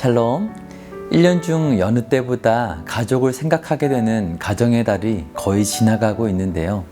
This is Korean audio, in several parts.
샬롬. 1년 중 여느 때보다 가족을 생각하게 되는 가정의 달이 거의 지나가고 있는데요.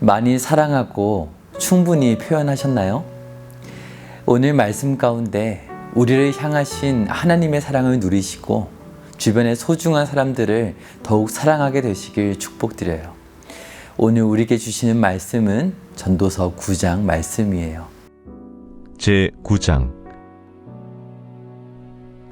많이 사랑하고 충분히 표현하셨나요? 오늘 말씀 가운데 우리를 향하신 하나님의 사랑을 누리시고 주변의 소중한 사람들을 더욱 사랑하게 되시길 축복드려요. 오늘 우리에게 주시는 말씀은 전도서 9장 말씀이에요. 제 9장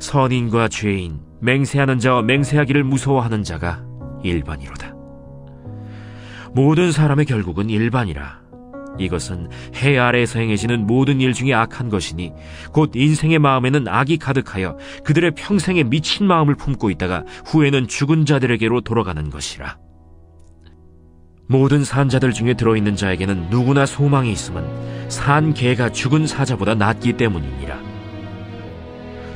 선인과 죄인, 맹세하는 자와 맹세하기를 무서워하는 자가 일반이로다. 모든 사람의 결국은 일반이라. 이것은 해 아래에서 행해지는 모든 일 중에 악한 것이니 곧 인생의 마음에는 악이 가득하여 그들의 평생에 미친 마음을 품고 있다가 후에는 죽은 자들에게로 돌아가는 것이라. 모든 산자들 중에 들어있는 자에게는 누구나 소망이 있음은 산 개가 죽은 사자보다 낫기 때문이니라.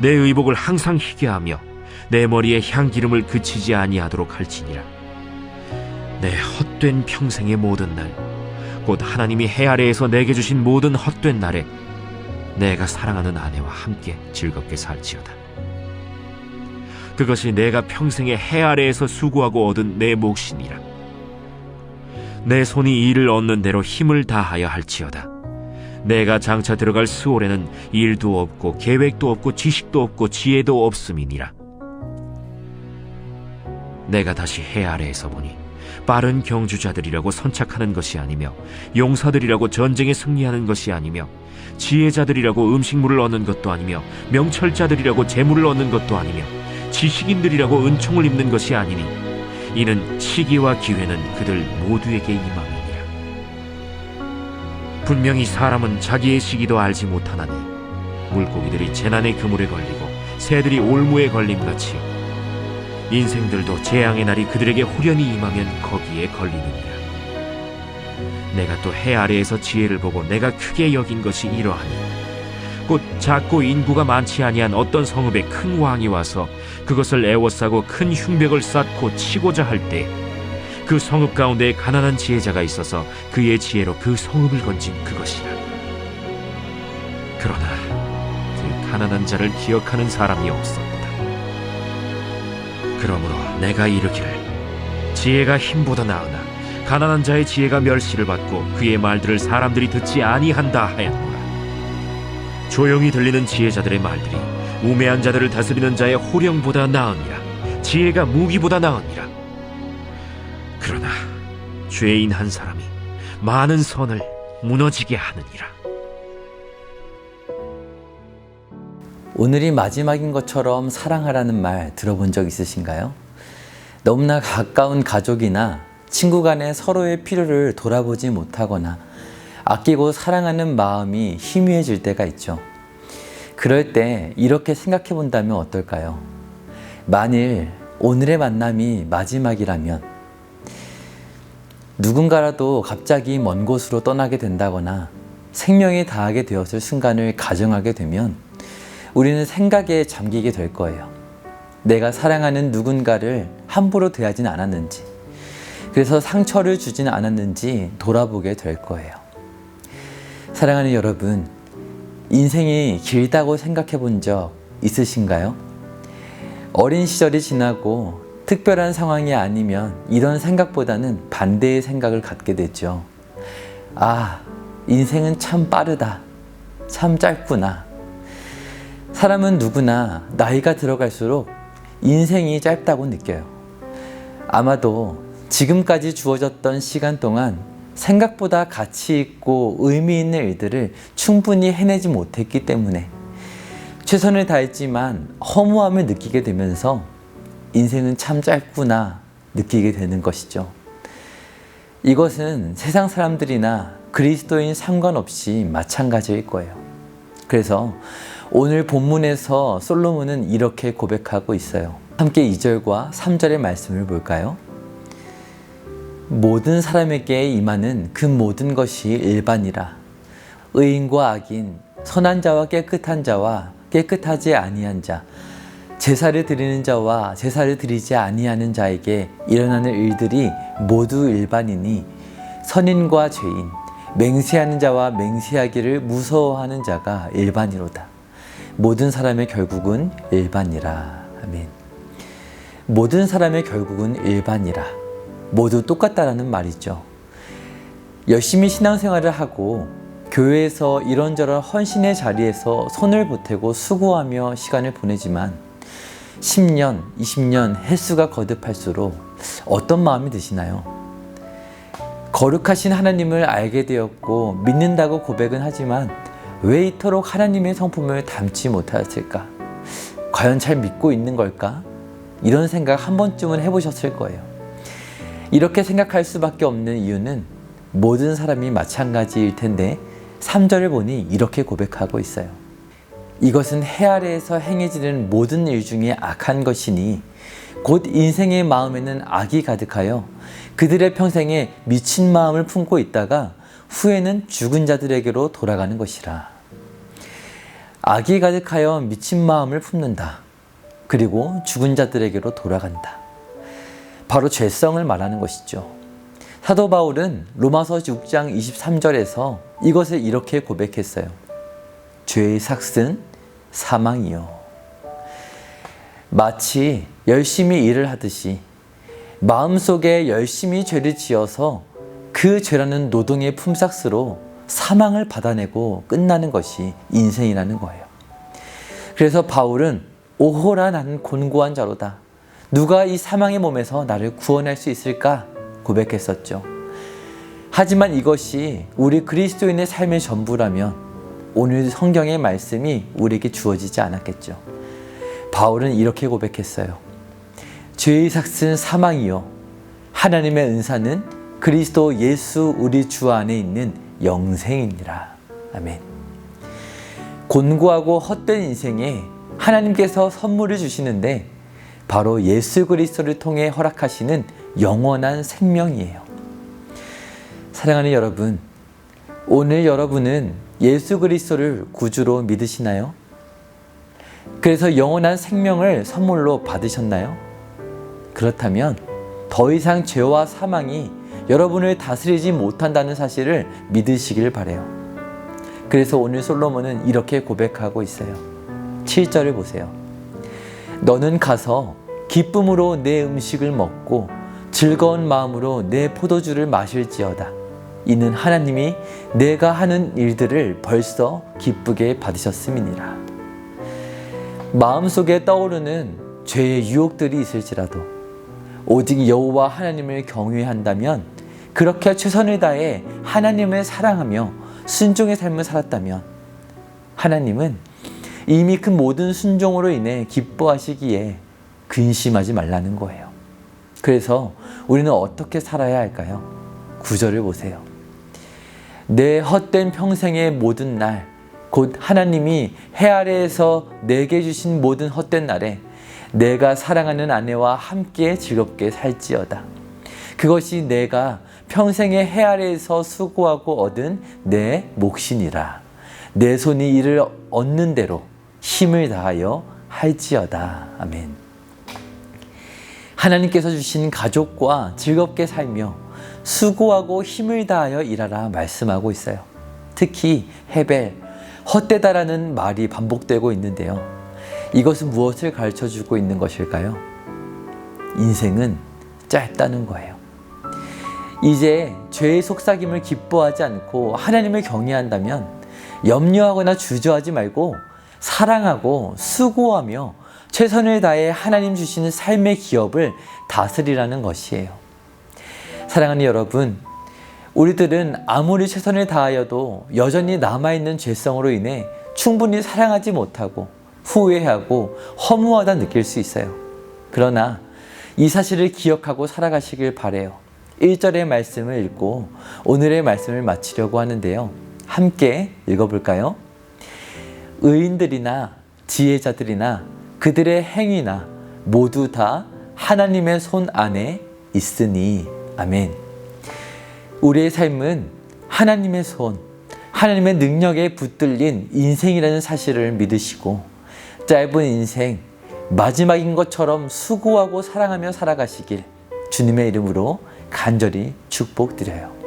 내 의복을 항상 희게 하며 내 머리에 향기름을 그치지 아니하도록 할지니라. 내 헛된 평생의 모든 날, 곧 하나님이 해 아래에서 내게 주신 모든 헛된 날에 내가 사랑하는 아내와 함께 즐겁게 살지어다. 그것이 내가 평생에 해 아래에서 수고하고 얻은 내 몫이니라. 내 손이 일을 얻는 대로 힘을 다하여 할지어다. 내가 장차 들어갈 수월에는 일도 없고 계획도 없고 지식도 없고 지혜도 없음이니라. 내가 다시 해 아래에서 보니 빠른 경주자들이라고 선착하는 것이 아니며 용사들이라고 전쟁에 승리하는 것이 아니며 지혜자들이라고 음식물을 얻는 것도 아니며 명철자들이라고 재물을 얻는 것도 아니며 지식인들이라고 은총을 입는 것이 아니니 이는 시기와 기회는 그들 모두에게 임함이니라. 분명히 사람은 자기의 시기도 알지 못하나니 물고기들이 재난의 그물에 걸리고 새들이 올무에 걸림같이 인생들도 재앙의 날이 그들에게 후련히 임하면 거기에 걸리느니라. 내가 또 해 아래에서 지혜를 보고 내가 크게 여긴 것이 이러하니 곧 작고 인구가 많지 아니한 어떤 성읍에 큰 왕이 와서 그것을 애워싸고 큰 흉벽을 쌓고 치고자 할 때 그 성읍 가운데 가난한 지혜자가 있어서 그의 지혜로 그 성읍을 건진 그것이라. 그러나 그 가난한 자를 기억하는 사람이 없었다. 그러므로 내가 이르기를 지혜가 힘보다 나으나 가난한 자의 지혜가 멸시를 받고 그의 말들을 사람들이 듣지 아니한다 하였노라. 조용히 들리는 지혜자들의 말들이 우매한 자들을 다스리는 자의 호령보다 나으니라. 지혜가 무기보다 나으니라. 그러나 죄인 한 사람이 많은 선을 무너지게 하느니라. 오늘이 마지막인 것처럼 사랑하라는 말 들어본 적 있으신가요? 너무나 가까운 가족이나 친구 간에 서로의 필요를 돌아보지 못하거나 아끼고 사랑하는 마음이 희미해질 때가 있죠. 그럴 때 이렇게 생각해 본다면 어떨까요? 만일 오늘의 만남이 마지막이라면 누군가라도 갑자기 먼 곳으로 떠나게 된다거나 생명이 다하게 되었을 순간을 가정하게 되면 우리는 생각에 잠기게 될 거예요. 내가 사랑하는 누군가를 함부로 대하진 않았는지, 그래서 상처를 주진 않았는지 돌아보게 될 거예요. 사랑하는 여러분, 인생이 길다고 생각해 본 적 있으신가요? 어린 시절이 지나고 특별한 상황이 아니면 이런 생각보다는 반대의 생각을 갖게 되죠. 아, 인생은 참 빠르다. 참 짧구나. 사람은 누구나 나이가 들어갈수록 인생이 짧다고 느껴요. 아마도 지금까지 주어졌던 시간 동안 생각보다 가치 있고 의미 있는 일들을 충분히 해내지 못했기 때문에 최선을 다했지만 허무함을 느끼게 되면서 인생은 참 짧구나 느끼게 되는 것이죠. 이것은 세상 사람들이나 그리스도인 상관없이 마찬가지일 거예요. 그래서 오늘 본문에서 솔로몬은 이렇게 고백하고 있어요. 함께 2절과 3절의 말씀을 볼까요? 모든 사람에게 임하는 그 모든 것이 일반이라. 의인과 악인, 선한 자와 깨끗한 자와 깨끗하지 아니한 자, 제사를 드리는 자와 제사를 드리지 아니하는 자에게 일어나는 일들이 모두 일반이니 선인과 죄인, 맹세하는 자와 맹세하기를 무서워하는 자가 일반이로다. 모든 사람의 결국은 일반이라. 아멘. 모든 사람의 결국은 일반이라. 모두 똑같다라는 말이죠. 열심히 신앙생활을 하고 교회에서 이런저런 헌신의 자리에서 손을 보태고 수고하며 시간을 보내지만 10년, 20년 횟수가 거듭할수록 어떤 마음이 드시나요? 거룩하신 하나님을 알게 되었고 믿는다고 고백은 하지만 왜 이토록 하나님의 성품을 담지 못하였을까? 과연 잘 믿고 있는 걸까? 이런 생각 한 번쯤은 해보셨을 거예요. 이렇게 생각할 수밖에 없는 이유는 모든 사람이 마찬가지일 텐데 3절을 보니 이렇게 고백하고 있어요. 이것은 해 아래에서 행해지는 모든 일 중에 악한 것이니 곧 인생의 마음에는 악이 가득하여 그들의 평생에 미친 마음을 품고 있다가 후에는 죽은 자들에게로 돌아가는 것이라. 악이 가득하여 미친 마음을 품는다. 그리고 죽은 자들에게로 돌아간다. 바로 죄성을 말하는 것이죠. 사도 바울은 로마서 6장 23절에서 이것을 이렇게 고백했어요. 죄의 삭슨 사망이요. 마치 열심히 일을 하듯이 마음속에 열심히 죄를 지어서 그 죄라는 노동의 품삯으로 사망을 받아내고 끝나는 것이 인생이라는 거예요. 그래서 바울은 오호라 나는 곤고한 자로다. 누가 이 사망의 몸에서 나를 구원할 수 있을까 고백했었죠. 하지만 이것이 우리 그리스도인의 삶의 전부라면 오늘 성경의 말씀이 우리에게 주어지지 않았겠죠. 바울은 이렇게 고백했어요. 죄의 삭슨 사망이요. 하나님의 은사는 그리스도 예수 우리 주 안에 있는 영생이니라. 아멘. 곤고하고 헛된 인생에 하나님께서 선물을 주시는데 바로 예수 그리스도를 통해 허락하시는 영원한 생명이에요. 사랑하는 여러분, 오늘 여러분은 예수 그리스도를 구주로 믿으시나요? 그래서 영원한 생명을 선물로 받으셨나요? 그렇다면 더 이상 죄와 사망이 여러분을 다스리지 못한다는 사실을 믿으시길 바래요. 그래서 오늘 솔로몬은 이렇게 고백하고 있어요. 7절을 보세요. 너는 가서 기쁨으로 내 음식을 먹고 즐거운 마음으로 내 포도주를 마실지어다. 이는 하나님이 내가 하는 일들을 벌써 기쁘게 받으셨음이니라. 마음속에 떠오르는 죄의 유혹들이 있을지라도 오직 여호와 하나님을 경외한다면 그렇게 최선을 다해 하나님을 사랑하며 순종의 삶을 살았다면 하나님은 이미 그 모든 순종으로 인해 기뻐하시기에 근심하지 말라는 거예요. 그래서 우리는 어떻게 살아야 할까요? 구절을 보세요. 내 헛된 평생의 모든 날, 곧 하나님이 해 아래에서 내게 주신 모든 헛된 날에 내가 사랑하는 아내와 함께 즐겁게 살지어다. 그것이 내가 평생의 해 아래에서 수고하고 얻은 내 몫이니라. 내 손이 이를 얻는 대로 힘을 다하여 할지어다. 아멘. 하나님께서 주신 가족과 즐겁게 살며 수고하고 힘을 다하여 일하라 말씀하고 있어요. 특히 헤벨, 헛되다라는 말이 반복되고 있는데요. 이것은 무엇을 가르쳐 주고 있는 것일까요? 인생은 짧다는 거예요. 이제 죄의 속삭임을 기뻐하지 않고 하나님을 경외한다면 염려하거나 주저하지 말고 사랑하고 수고하며 최선을 다해 하나님 주시는 삶의 기업을 다스리라는 것이에요. 사랑하는 여러분, 우리들은 아무리 최선을 다하여도 여전히 남아있는 죄성으로 인해 충분히 사랑하지 못하고 후회하고 허무하다 느낄 수 있어요. 그러나 이 사실을 기억하고 살아가시길 바래요. 1절의 말씀을 읽고 오늘의 말씀을 마치려고 하는데요. 함께 읽어볼까요? 의인들이나 지혜자들이나 그들의 행위나 모두 다 하나님의 손 안에 있으니 아멘. 우리의 삶은 하나님의 손, 하나님의 능력에 붙들린 인생이라는 사실을 믿으시고 짧은 인생 마지막인 것처럼 수고하고 사랑하며 살아가시길 주님의 이름으로 간절히 축복드려요.